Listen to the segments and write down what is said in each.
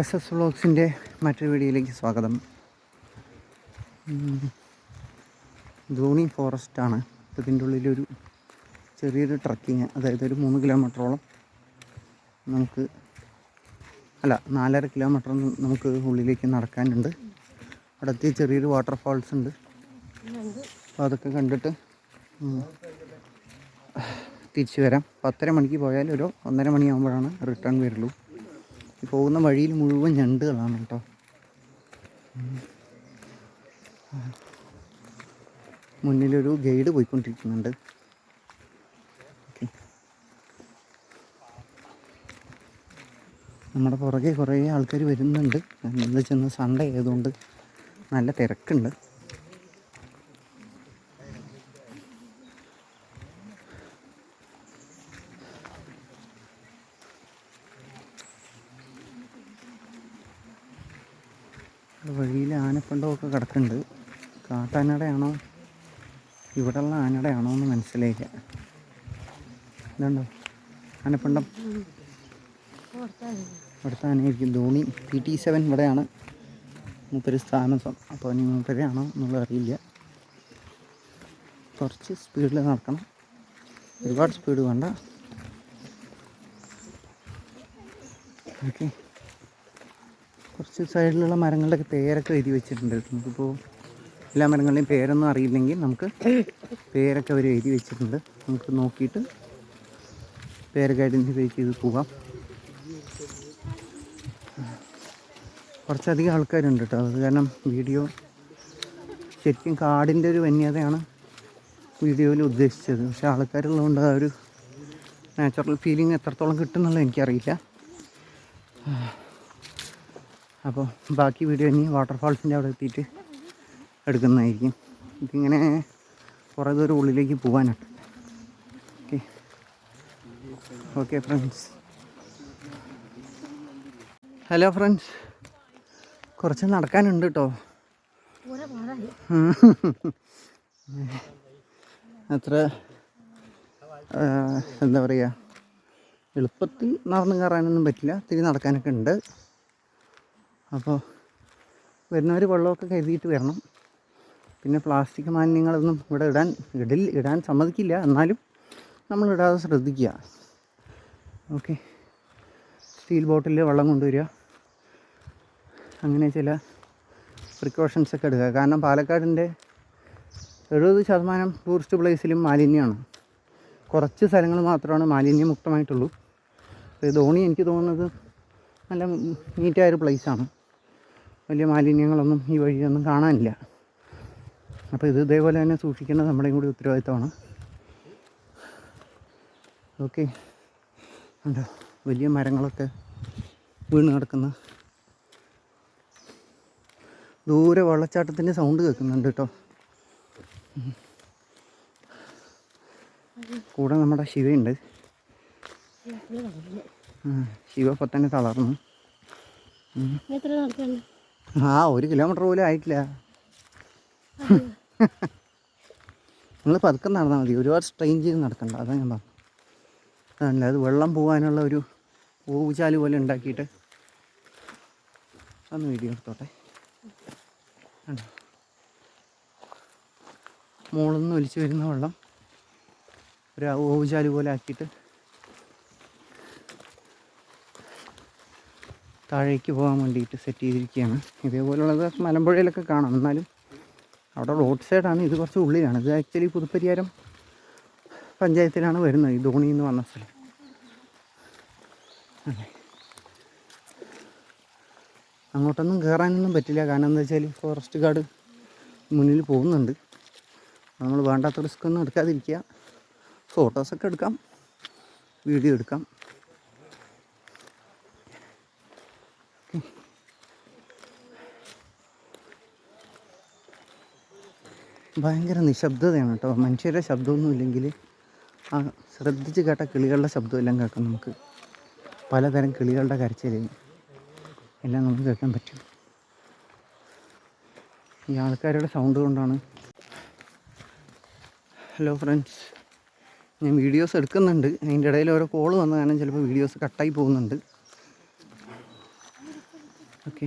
S S വ്ളോഗ്സിന്റെ മറ്റൊരു വീഡിയോയിലേക്ക് സ്വാഗതം. ധോണി ഫോറസ്റ്റാണ് ഇതിന്റെ ഉള്ളിലൊരു ചെറിയൊരു ട്രക്കിങ് അതായത് ഒരു മൂന്ന് കിലോമീറ്ററോളം നമുക്ക് അല്ല നാലര കിലോമീറ്റർ നമുക്ക് ഉള്ളിലേക്ക് നടക്കാനുണ്ട്. അവിടെ എത്തി ചെറിയൊരു വാട്ടർഫാൾസ് ഉണ്ട്. അപ്പോൾ അതൊക്കെ കണ്ടിട്ട് തിരിച്ചു വരാം. പത്തര മണിക്ക് പോയാൽ ഒരു ഒന്നര മണിയാകുമ്പോഴാണ് റിട്ടേൺ വരുള്ളൂ. ഈ പോകുന്ന വഴിയിൽ മുഴുവൻ ഞണ്ടുകളാണ് കേട്ടോ. മുന്നിലൊരു ഗൈഡ് പോയിക്കൊണ്ടിരിക്കുന്നുണ്ട്. നമ്മുടെ പുറകെ കുറേ ആൾക്കാർ വരുന്നുണ്ട്. എന്താ വെച്ചാൽ സൺഡേ ആയതുകൊണ്ട് നല്ല തിരക്കുണ്ട്. വഴിയിൽ ആനപ്പണ്ടമൊക്കെ കിടക്കുന്നുണ്ട്. കാട്ടാനടയാണോ? ഇവിടെയുള്ള ആനടയാണോ എന്ന് മനസ്സിലായില്ല. ഇതുണ്ടോ? ആനപ്പണ്ടം. ഇവിടുത്തെ ആനയായിരിക്കും. ധോണി പി ടി സെവൻ ഇവിടെയാണ്. മൂപ്പര് താമസം അപ്പോൾ ഇനി മൂപ്പരെയാണോ എന്നുള്ളത് അറിയില്ല. കുറച്ച് സ്പീഡിൽ നടക്കണം. ഒരുപാട് സ്പീഡ് വേണ്ട. ഓക്കെ. കുറച്ച് സൈഡിലുള്ള മരങ്ങളുടെയൊക്കെ പേരൊക്കെ എഴുതി വെച്ചിട്ടുണ്ട്. നമുക്കിപ്പോൾ എല്ലാ മരങ്ങളുടെയും പേരൊന്നും അറിയില്ലെങ്കിൽ നമുക്ക് പേരൊക്കെ അവർ എഴുതി വെച്ചിട്ടുണ്ട്. നമുക്ക് നോക്കിയിട്ട് പേരൊക്കെ ഐഡന്റിഫൈ ചെയ്ത് പോകാം. കുറച്ചധികം ആൾക്കാരുണ്ട് കേട്ടോ. അത് കാരണം വീഡിയോ ശരിക്കും കാടിന്റെ ഒരു വന്യതയാണ് വീഡിയോയിൽ ഉദ്ദേശിച്ചത്. പക്ഷേ ആൾക്കാരുള്ളതുകൊണ്ട് ആ ഒരു നാച്ചുറൽ ഫീലിംഗ് എത്രത്തോളം കിട്ടുന്നുള്ളത് എനിക്കറിയില്ല. അപ്പോൾ ബാക്കി വീഡിയോ ഇനി വാട്ടർഫാൾസിന്റെ അവിടെ എത്തിയിട്ട് എടുക്കുന്നതായിരിക്കും. ഇതിങ്ങനെ കുറേ ദൂരം ഉള്ളിലേക്ക് പോകാനാണ് okay. Okay friends. Hello friends. കുറച്ച് നടക്കാനുണ്ട് കേട്ടോ. അത്ര എന്താ പറയുക എളുപ്പത്തിൽ നടന്നു കയറാനൊന്നും പറ്റില്ല. തിരി നടക്കാനൊക്കെ ഉണ്ട്. അപ്പോൾ വരുന്നവർ വെള്ളമൊക്കെ കരുതിയിട്ട് വരണം. പിന്നെ പ്ലാസ്റ്റിക് മാലിന്യങ്ങളൊന്നും ഇവിടെ ഇടാൻ ഇടിൽ ഇടാൻ സമ്മതിക്കില്ല. എന്നാലും നമ്മൾ ഇടാതെ ശ്രദ്ധിക്കുക. ഓക്കെ. സ്റ്റീൽ ബോട്ടിലിൽ വെള്ളം കൊണ്ടുവരിക. അങ്ങനെ ചില പ്രിക്കോഷൻസ് ഒക്കെ എടുക്കുക. കാരണം പാലക്കാടിന്റെ എഴുപത് ശതമാനം ടൂറിസ്റ്റ് പ്ലേസിലും മാലിന്യമാണ്. കുറച്ച് സ്ഥലങ്ങൾ മാത്രമാണ് മാലിന്യമുക്തമായിട്ടുള്ളൂ. ധോണി എനിക്ക് തോന്നുന്നത് നല്ല നീറ്റായൊരു പ്ലേസാണ്. വലിയ മാലിന്യങ്ങളൊന്നും ഈ വഴിയൊന്നും കാണാനില്ല. അപ്പോൾ ഇത് ഇതേപോലെ തന്നെ സൂക്ഷിക്കേണ്ടത് നമ്മുടെയും കൂടി ഉത്തരവാദിത്തമാണ്. ഓക്കെ. ഉണ്ടോ വലിയ മരങ്ങളൊക്കെ വീണ് കിടക്കുന്ന ദൂരെ വെള്ളച്ചാട്ടത്തിന്റെ സൗണ്ട് കേൾക്കുന്നുണ്ട് കേട്ടോ. കൂടെ നമ്മുടെ ശിവയുണ്ട്. ശിവ ഇപ്പം തന്നെ തളർന്നു. എത്ര നടക്കാണ് ആ ഒരു കിലോമീറ്റർ പോലും ആയിട്ടില്ല. നിങ്ങൾ പതുക്കെ നടന്നാൽ മതി. ഒരുപാട് സ്ട്രെയിൻ ചെയ്ത് നടക്കണ്ട. അതാണ് ഞാൻ പറഞ്ഞു. അതല്ല അത് വെള്ളം പോകാനുള്ള ഒരു ഊചാൽ പോലെ ഉണ്ടാക്കിയിട്ട് ഒന്ന് വീഡിയോ എടുത്തോട്ടെ മുകളിൽ നിന്ന് ഒലിച്ചു വരുന്ന വെള്ളം ഒരു ഓവുചാൽ പോലെ ആക്കിയിട്ട് താഴേക്ക് പോകാൻ വേണ്ടിയിട്ട് സെറ്റ് ചെയ്തിരിക്കുകയാണ്. ഇതേപോലുള്ളത് മലമ്പുഴയിലൊക്കെ കാണാം. എന്നാലും അവിടെ റോഡ് സൈഡാണ് ഇത് കുറച്ച് ഉള്ളിലാണ്. ഇത് ആക്ച്വലി പുതുപ്പരിയാരം പഞ്ചായത്തിലാണ് വരുന്നത്. ഈ ധോണി എന്ന് പറഞ്ഞ സ്ഥലം. അങ്ങോട്ടൊന്നും കയറാനൊന്നും പറ്റില്ല. കാരണം എന്താ വെച്ചാൽ ഫോറസ്റ്റ് ഗാർഡ് മുന്നിൽ പോകുന്നുണ്ട്. നമ്മൾ വേണ്ടാത്ത റിസ്ക് ഒന്നും എടുക്കാതിരിക്കുക. ഫോട്ടോസൊക്കെ എടുക്കാം. വീഡിയോ എടുക്കാം. ഭയങ്കര നിശബ്ദതയാണ് കേട്ടോ. മനുഷ്യരുടെ ശബ്ദമൊന്നും ഇല്ലെങ്കിൽ ആ ശ്രദ്ധിച്ച് കേട്ട കിളികളുടെ ശബ്ദമെല്ലാം കേൾക്കാം നമുക്ക്. പലതരം കിളികളുടെ കരച്ചിൽ എല്ലാം നമുക്ക് കേൾക്കാൻ പറ്റും. ഈ ആൾക്കാരുടെ സൗണ്ട് കൊണ്ടാണ്. ഹലോ ഫ്രണ്ട്സ് ഞാൻ വീഡിയോസ് എടുക്കുന്നുണ്ട്. അതിന്റെ ഇടയിൽ ഓരോ കോൾ വന്ന കാരണം ചിലപ്പോൾ വീഡിയോസ് കട്ടായി പോകുന്നുണ്ട്. ഓക്കെ.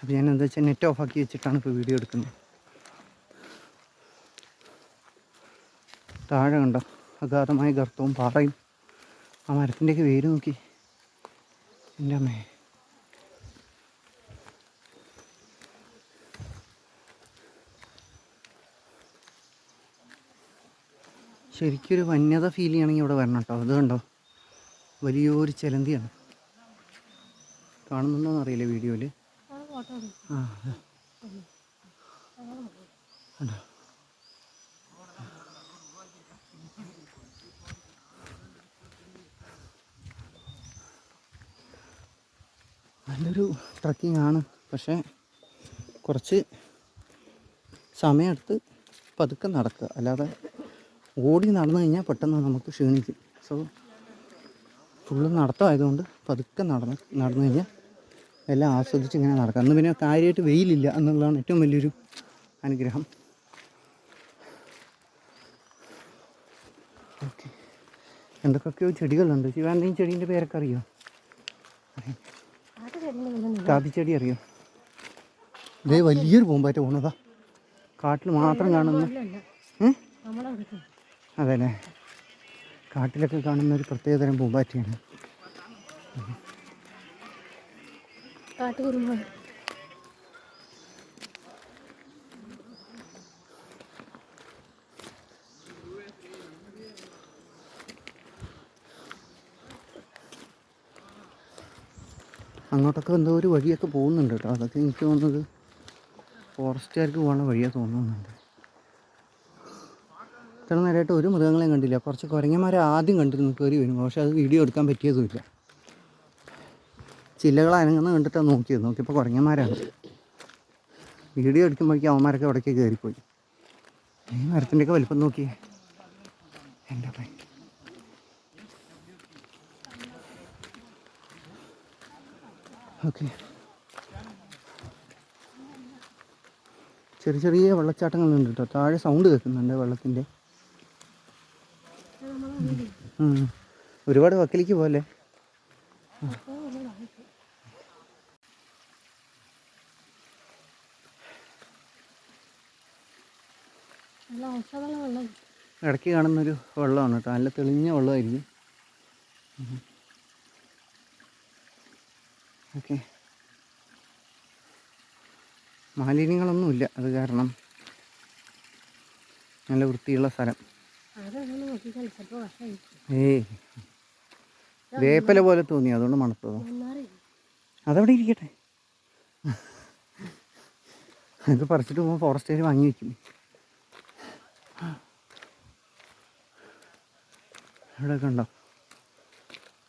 അപ്പോൾ ഞാൻ എന്താ വെച്ചാൽ നെറ്റ് ഓഫാക്കി വെച്ചിട്ടാണ് ഇപ്പോൾ വീഡിയോ എടുക്കുന്നത്. താഴെ കണ്ടോ അഗാധമായ ഗർത്തവും പാറയും. ആ മരത്തിന്റെയൊക്കെ വേര് നോക്കി. എന്റെ അമ്മേ. ശരിക്കൊരു വന്യത ഫീൽ ചെയ്യണമെങ്കിൽ ഇവിടെ വരണം കേട്ടോ. അത് കണ്ടോ? വലിയൊരു ചിലന്തിയാണ്. കാണുന്നുണ്ടോ അറിയില്ല വീഡിയോയിൽ. നല്ലൊരു ട്രക്കിംഗ് ആണ്. പക്ഷേ കുറച്ച് സമയമെടുത്ത് പതുക്കെ നടക്കുക. അല്ലാതെ ഓടി നടന്നു കഴിഞ്ഞാൽ പെട്ടെന്ന് നമുക്ക് ക്ഷീണിക്കും. സോ ഫുള്ള് നടത്തമായതുകൊണ്ട് പതുക്കെ നടന്ന് നടന്നു കഴിഞ്ഞാൽ എല്ലാം ആസ്വദിച്ച് ഇങ്ങനെ നടക്കാം. അന്ന് പിന്നെ കാര്യമായിട്ട് വെയിലില്ല. എന്നുള്ളതാണ് ഏറ്റവും വലിയൊരു അനുഗ്രഹം. ഓക്കെ. എന്തൊക്കെയൊക്കെയോ ചെടികളുണ്ട്. ശിവാനന്ദയും ചെടീന്റെ പേരൊക്കെ അറിയോ? കാപ്പിച്ചെടി അറിയോ? ഇതേ വലിയൊരു പൂമ്പാറ്റ പോണതാ കാട്ടിൽ മാത്രം കാണുന്ന അതെ അല്ലേ കാട്ടിലൊക്കെ കാണുന്ന ഒരു പ്രത്യേകതരം പൂമ്പാറ്റയാണ്. കാട്ടുകുരുമുളക് അങ്ങോട്ടൊക്കെ എന്തോ ഒരു വഴിയൊക്കെ പോകുന്നുണ്ട് കേട്ടോ. അതൊക്കെ എനിക്ക് തോന്നുന്നത് ഫോറസ്റ്റുകാർക്ക് പോകുന്ന വഴിയാണ് തോന്നുന്നുണ്ട്. ഇത്ര നേരമായിട്ട് ഒരു മൃഗങ്ങളെയും കണ്ടില്ല. കുറച്ച് കുരങ്ങന്മാരെ ആദ്യം കണ്ടിരുന്നു കയറി വരുമ്പോൾ. പക്ഷെ അത് വീഡിയോ എടുക്കാൻ പറ്റിയതുമില്ല. ചില്ലകൾ അനങ്ങുന്ന കണ്ടിട്ടാണ് നോക്കിയത് നോക്കിയപ്പോൾ കുറഞ്ഞന്മാരാണ് വീഡിയോ എടുക്കുമ്പോഴേക്കും അവന്മാരൊക്കെ ഇവിടേക്ക് കയറിപ്പോയി ഈ മരത്തിന്റെയൊക്കെ വലിപ്പം നോക്കിയേ. എന്റെ പൈ. ഓക്കെ. ചെറിയ ചെറിയ വെള്ളച്ചാട്ടങ്ങളുണ്ട് കേട്ടോ. താഴെ സൗണ്ട് കേൾക്കുന്നുണ്ട് വെള്ളത്തിന്റെ. ഒരുപാട് വക്കിലേക്ക് പോലെ നല്ല ഔഷധമുള്ള വെള്ളം ഇടയ്ക്ക് കാണുന്നൊരു വെള്ളമാണ് കേട്ടോ. നല്ല തെളിഞ്ഞ വെള്ളമായിരിക്കും. ഓക്കെ. മാലിന്യങ്ങളൊന്നുമില്ല അത് കാരണം നല്ല വൃത്തിയുള്ള സ്ഥലം. ഏയ്. വേപ്പല പോലെ തോന്നി അതുകൊണ്ട് മണത്തോ അതവിടെ ഇരിക്കട്ടെ. അത് പറിച്ചിട്ട് പോകുമ്പോൾ ഫോറസ്റ്റുകാർ വാങ്ങി വയ്ക്കും ഇവിടെയൊക്കെ ഉണ്ടോ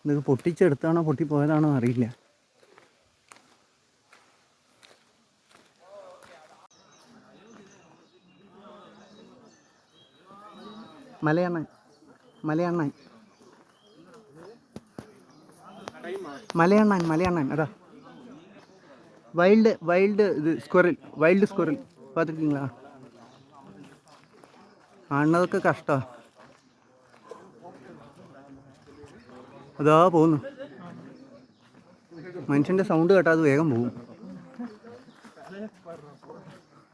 ഇതൊക്കെ പൊട്ടിച്ചെടുത്താണോ പൊട്ടിപ്പോയതാണോ അറിയില്ല മലയണ്ണൻ മലയണ്ണൻ മലയണ്ണൻ മലയണ്ണൻ അതാ வைல்டு வைல்டு இது ஸ்குரல் வைல்டு ஸ்குரல் பார்த்துருக்கீங்களா കാണുന്നതൊക്കെ കഷ്ടമാണ് അതാ പോകുന്നു. മനുഷ്യന്റെ സൗണ്ട് കേട്ടാൽ അത് വേഗം പോകും.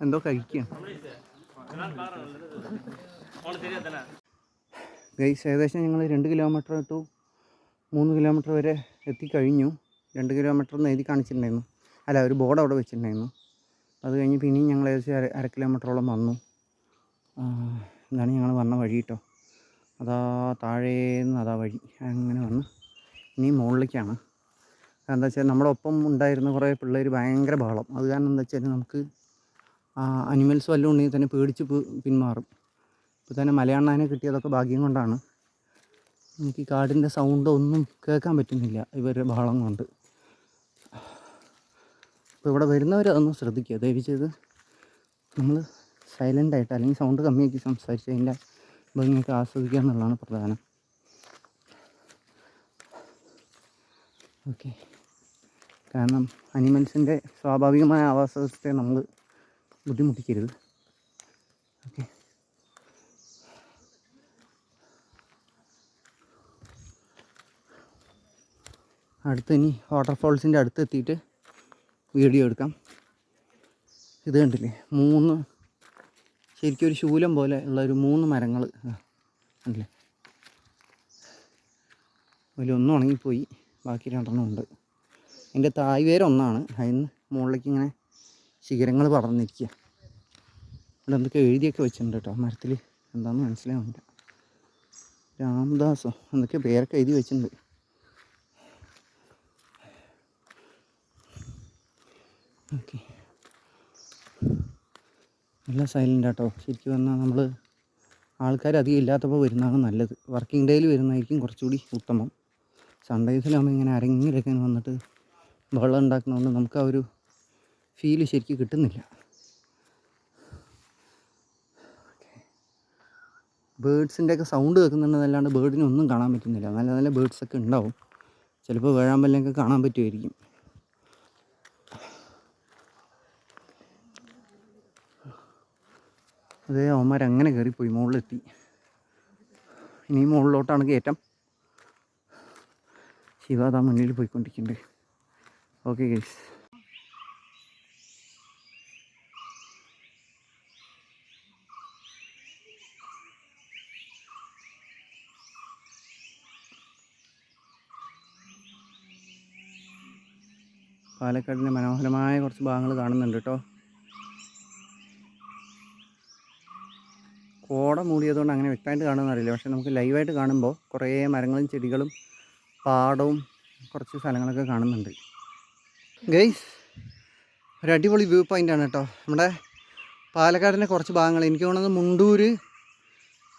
എന്തോ കഴിക്കുക ഏകദേശം ഞങ്ങൾ രണ്ട് കിലോമീറ്റർ ടു മൂന്ന് കിലോമീറ്റർ വരെ എത്തിക്കഴിഞ്ഞു. രണ്ട് കിലോമീറ്റർ എന്ന് എഴുതി കാണിച്ചിട്ടുണ്ടായിരുന്നു. അല്ല ഒരു ബോർഡ് അവിടെ വെച്ചിട്ടുണ്ടായിരുന്നു. അത് കഴിഞ്ഞ് പിന്നെയും ഞങ്ങൾ ഏകദേശം അര കിലോമീറ്ററോളം വന്നു. എന്നാണ് ഞങ്ങൾ വന്ന വഴി കേട്ടോ അതാ താഴേന്ന് അതാ വഴി. അങ്ങനെ വന്ന്. ഇനി മുകളിലേക്കാണ്. എന്താ വെച്ചാൽ നമ്മുടെ ഒപ്പം ഉണ്ടായിരുന്ന കുറേ പിള്ളേർ ഭയങ്കര ബഹളം. അത് കാരണം എന്താ വെച്ചാൽ നമുക്ക് അനിമൽസ് വല്ലതും ഉണ്ടെങ്കിൽ തന്നെ പേടിച്ച് പിന്മാറും. ഇപ്പോൾ തന്നെ മലയാണ്ണാനെ കിട്ടിയതൊക്കെ ഭാഗ്യം കൊണ്ടാണ്. എനിക്ക് കാടിന്റെ സൗണ്ട് ഒന്നും കേൾക്കാൻ പറ്റുന്നില്ല ഇവരുടെ ബഹളം കൊണ്ട്. അപ്പോൾ ഇവിടെ വരുന്നവർ അതൊന്നും ശ്രദ്ധിക്കുക. ദയവ് ചെയ്ത് നമ്മൾ സൈലന്റായിട്ട് അല്ലെങ്കിൽ സൗണ്ട് കമ്മിയാക്കി സംസാരിച്ച് അതിന്റെ ഭംഗിയൊക്കെ ആസ്വദിക്കുക എന്നുള്ളതാണ് പ്രധാനം. ഓക്കെ. കാരണം അനിമൽസിന്റെ സ്വാഭാവികമായ ആവാസ വ്യവസ്ഥയെ നമ്മൾ ബുദ്ധിമുട്ടിക്കരുത്. ഓക്കെ. അടുത്ത് ഇനി വാട്ടർഫോൾസിന്റെ അടുത്ത് എത്തിയിട്ട് വീഡിയോ എടുക്കാം. ഇത് കണ്ടില്ലേ? മൂന്ന് ശരിക്കും ഒരു ശൂലം പോലെ ഉള്ള ഒരു മൂന്ന് മരങ്ങൾ കണ്ടില്ലേ? അതിലൊന്നും ഉണങ്ങിപ്പോയി ബാക്കി രണ്ടെണ്ണം ഉണ്ട്. അതിന്റെ തായ്വേര് ഒന്നാണ് അതിന് മുകളിലേക്ക് ഇങ്ങനെ ശിഖരങ്ങൾ പടർന്നിരിക്കുക. ഇവിടെ എന്തൊക്കെ എഴുതിയൊക്കെ വെച്ചിട്ടുണ്ട് കേട്ടോ മരത്തിൽ എന്താണെന്ന് മനസ്സിലാവുന്നില്ല. രാംദാസോ എന്തൊക്കെ പേരൊക്കെ എഴുതി വെച്ചിട്ടുണ്ട്. ഓക്കെ. നല്ല സൈലന്റ് ആട്ടോ ശരിക്കും പറഞ്ഞാൽ നമ്മൾ ആൾക്കാർ അധികം ഇല്ലാത്തപ്പോൾ വരുന്നതാണ് നല്ലത്. വർക്കിംഗ് ഡേയിൽ വരുന്നതായിരിക്കും കുറച്ചുകൂടി ഉത്തമം. സൺഡേസിലാകുമ്പോൾ ഇങ്ങനെ അരങ്ങിലൊക്കെ വന്നിട്ട് വെള്ളം ഉണ്ടാക്കുന്നതുകൊണ്ട് നമുക്ക് ആ ഒരു ഫീൽ ശരിക്കും കിട്ടുന്നില്ല. ബേഡ്സിന്റെ ഒക്കെ സൗണ്ട് കേൾക്കുന്നുണ്ടെന്നല്ലാണ്ട് ബേർഡിനെ ഒന്നും കാണാൻ പറ്റുന്നില്ല. നല്ല നല്ല ബേഡ്സൊക്കെ ഉണ്ടാവും. ചിലപ്പോൾ വേഴാമ്പലിനൊക്കെ കാണാൻ പറ്റുമായിരിക്കും അതേ അവന്മാർ അങ്ങനെ കയറിപ്പോയി മുകളിലെത്തി ഇനി മുകളിലോട്ടാണ് കയറ്റം ശിവ അതാ മുന്നിൽ പോയിക്കൊണ്ടിരിക്കുന്നുണ്ട്. ഓക്കെ ഗൈസ് പാലക്കാടിന്റെ മനോഹരമായ കുറച്ച് ഭാഗങ്ങൾ കാണുന്നുണ്ട് കേട്ടോ. കോട മൂടിയതുകൊണ്ട് അങ്ങനെ വ്യക്തമായിട്ട് കാണുമെന്ന് അറിയില്ല. പക്ഷേ നമുക്ക് ലൈവായിട്ട് കാണുമ്പോൾ കുറേ മരങ്ങളും ചെടികളും പാടവും കുറച്ച് സ്ഥലങ്ങളൊക്കെ കാണുന്നുണ്ട്. ഗൈസ് ഒരു അടിപൊളി വ്യൂ പോയിന്റ് ആണ് കേട്ടോ. നമ്മുടെ പാലക്കാടിന്റെ കുറച്ച് ഭാഗങ്ങൾ. എനിക്ക് തോന്നുന്നത് മുണ്ടൂർ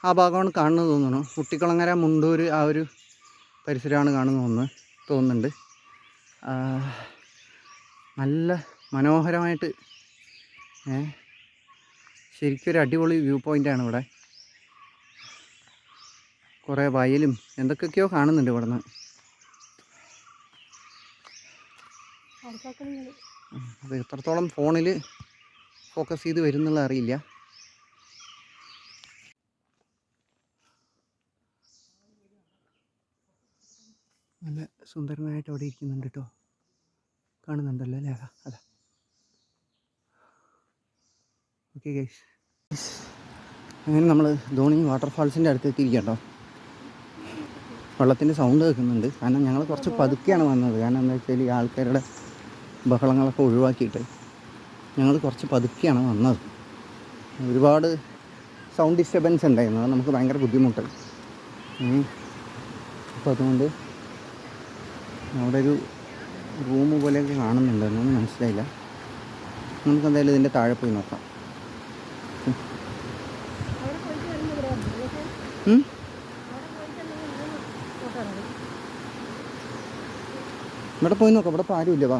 ആ ഭാഗമാണ് കാണുന്നത് തോന്നുന്നു. കുട്ടിക്കുളങ്ങര മുണ്ടൂർ ആ ഒരു പരിസരമാണ് കാണുന്നത് തോന്നുന്നു തോന്നുന്നുണ്ട്. നല്ല മനോഹരമായിട്ട് ഏ ശരിക്കും ഒരു അടിപൊളി വ്യൂ പോയിന്റാണ് ഇവിടെ. കുറേ വയലും എന്തൊക്കെയൊക്കെയോ കാണുന്നുണ്ട് ഇവിടെ അത് എത്രത്തോളം ഫോണിൽ ഫോക്കസ് ചെയ്ത് വരുന്നുള്ള അറിയില്ല. നല്ല സുന്ദരനായിട്ട് അവിടെ ഇരിക്കുന്നുണ്ട് കേട്ടോ കാണുന്നുണ്ടല്ലോ അല്ലേ? അതാ അതാ ഓക്കെ ഗൈസ് അങ്ങനെ നമ്മൾ ധോണി വാട്ടർഫാൾസിന്റെ അടുത്ത് എത്തിയിരിക്കട്ടോ വെള്ളത്തിന്റെ സൗണ്ട് കേൾക്കുന്നുണ്ട്. കാരണം ഞങ്ങൾ കുറച്ച് പതുക്കെയാണ് വന്നത്. കാരണം എന്താ വെച്ചാൽ ഈ ആൾക്കാരുടെ ബഹളങ്ങളൊക്കെ ഒഴിവാക്കിയിട്ട് ഞങ്ങൾ കുറച്ച് പതുക്കെയാണ് വന്നത്. ഒരുപാട് സൗണ്ട് ഡിസ്റ്റർബൻസ് ഉണ്ടായിരുന്നു. അത് നമുക്ക് ഭയങ്കര ബുദ്ധിമുട്ടായി അപ്പോൾ അതുകൊണ്ട് അവിടെ ഒരു റൂം പോലെയൊക്കെ കാണുന്നുണ്ട്. എന്നൊന്നും മനസ്സിലായില്ല. നമുക്കെന്തായാലും ഇതിന്റെ താഴെ പോയി നോക്കാം അവിടെ പോയിട്ട് വരുമ്പോൾ ഇവിടെ വന്നു എന്നിട്ട് ഉം? അവിടെ പോയിട്ട് എന്തെങ്കിലും ഫോട്ടോ ഇറങ്ങി ഇവിടെ പോയി നോക്കാം ഇവിടെ ഇപ്പോൾ ആരുമില്ല വാ.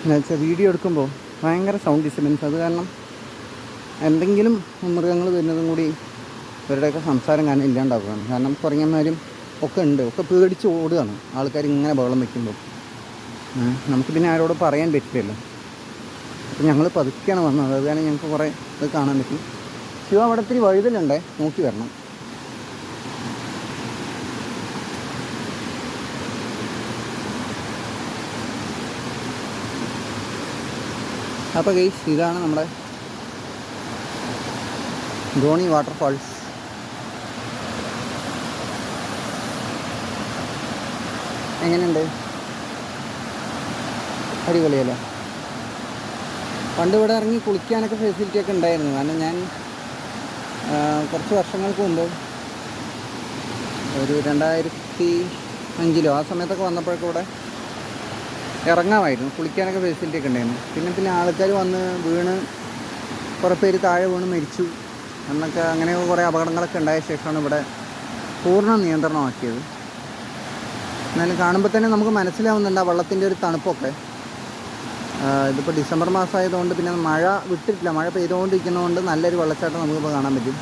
എന്നുവെച്ചാൽ വീഡിയോ എടുക്കുമ്പോൾ ഭയങ്കര സൗണ്ട് ഡിസ്റ്റർബൻസ് അത് കാരണം എന്തെങ്കിലും മൃഗങ്ങൾ വരുന്നതും കൂടി ഇവരുടെയൊക്കെ സംസാരം കാരണം ഇല്ലാണ്ടാക്കുകയാണ് കാരണം കുറങ്ങന്മാരും ഒക്കെ ഉണ്ട്. ഒക്കെ പേടിച്ച് ഓടുകയാണ്. ആൾക്കാർ ഇങ്ങനെ ബഹളം വയ്ക്കുമ്പോൾ നമുക്ക് പിന്നെ ആരോട് പറയാൻ പറ്റില്ലല്ലോ. അപ്പം ഞങ്ങൾ പതുക്കെയാണ് വന്നത്. അത് കാരണം ഞങ്ങൾക്ക് കുറേ ഇത് കാണാൻ പറ്റി. ശിവ അവിടെ ഇത്തിരി വഴുതലുണ്ടേ? നോക്കി വരണം. അപ്പോൾ ഗൈസ് ഇതാണ് നമ്മുടെ ധോണി വാട്ടർഫാൾസ്. എങ്ങനെയുണ്ട്? അടിപൊളിയല്ലേ? പണ്ട് ഇവിടെ ഇറങ്ങി കുളിക്കാനൊക്കെ ഫെസിലിറ്റി ഒക്കെ ഉണ്ടായിരുന്നു. കാരണം ഞാൻ കുറച്ച് വർഷങ്ങൾക്ക് മുമ്പ് ഒരു രണ്ടായിരത്തി അഞ്ചിലോ ആ സമയത്തൊക്കെ വന്നപ്പോഴൊക്കെ ഇവിടെ ഇറങ്ങാമായിരുന്നു. കുളിക്കാനൊക്കെ ഫെസിലിറ്റി ഒക്കെ ഉണ്ടായിരുന്നു. പിന്നെ പിന്നെ ആൾക്കാർ വന്ന് വീണ് കുറേ പേര് താഴെ വീണ് മരിച്ചു. എന്നൊക്കെ അങ്ങനെ കുറേ അപകടങ്ങളൊക്കെ ഉണ്ടായ ശേഷമാണ് ഇവിടെ പൂർണ നിയന്ത്രണമാക്കിയത്. എന്നാലും കാണുമ്പോൾ തന്നെ നമുക്ക് മനസ്സിലാവുന്നുണ്ട് ആ വെള്ളത്തിന്റെ ഒരു തണുപ്പൊക്കെ. ഇതിപ്പോൾ ഡിസംബർ മാസമായതുകൊണ്ട് പിന്നെ മഴ വിട്ടിട്ടില്ല. മഴ പെയ്തുകൊണ്ടിരിക്കുന്നതുകൊണ്ട് നല്ലൊരു വെള്ളച്ചാട്ടം നമുക്കിപ്പോൾ കാണാൻ പറ്റും.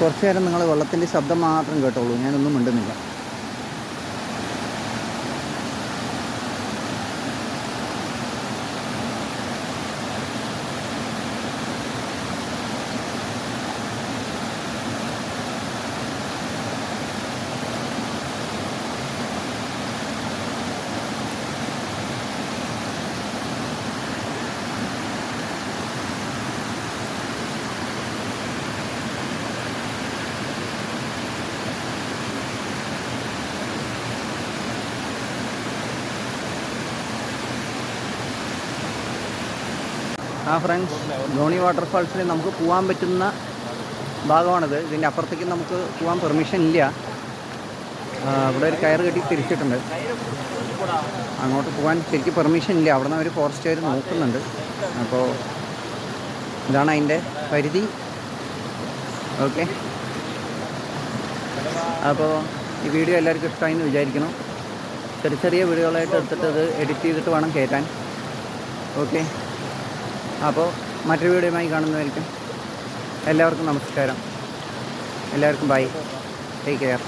കുറച്ച് നേരം നിങ്ങൾ വെള്ളത്തിന്റെ ശബ്ദം മാത്രം കേട്ടോളൂ. ഞാനൊന്നും മിണ്ടുന്നില്ല. ആ ഫ്രണ്ട്സ് ധോണി വാട്ടർഫാൾസിൽ നമുക്ക് പോകാൻ പറ്റുന്ന ഭാഗമാണിത്. ഇതിന്റെ അപ്പുറത്തേക്ക് നമുക്ക് പോകാൻ പെർമിഷൻ ഇല്ല. ഇവിടെ ഒരു കയറ് കെട്ടി തിരിച്ചിട്ടുണ്ട്. അങ്ങോട്ട് പോകാൻ ശരിക്കും പെർമിഷൻ ഇല്ല. അവിടെ നിന്ന് അവർ ഫോറസ്റ്റുകാർ നോക്കുന്നുണ്ട്. അപ്പോൾ ഇതാണ് അതിന്റെ പരിധി. ഓക്കെ അപ്പോൾ ഈ വീഡിയോ എല്ലാവർക്കും ഇഷ്ടമായി എന്ന് വിചാരിക്കണം ചെറിയ ചെറിയ വീഡിയോകളായിട്ട് എടുത്തിട്ട് അത് എഡിറ്റ് ചെയ്തിട്ട് വേണം കയറ്റാൻ ഓക്കെ അപ്പോൾ മറ്റൊരു വീഡിയോയുമായി കാണുന്നതായിരിക്കും. എല്ലാവർക്കും നമസ്കാരം. എല്ലാവർക്കും ബൈ ടേക്ക് കെയർ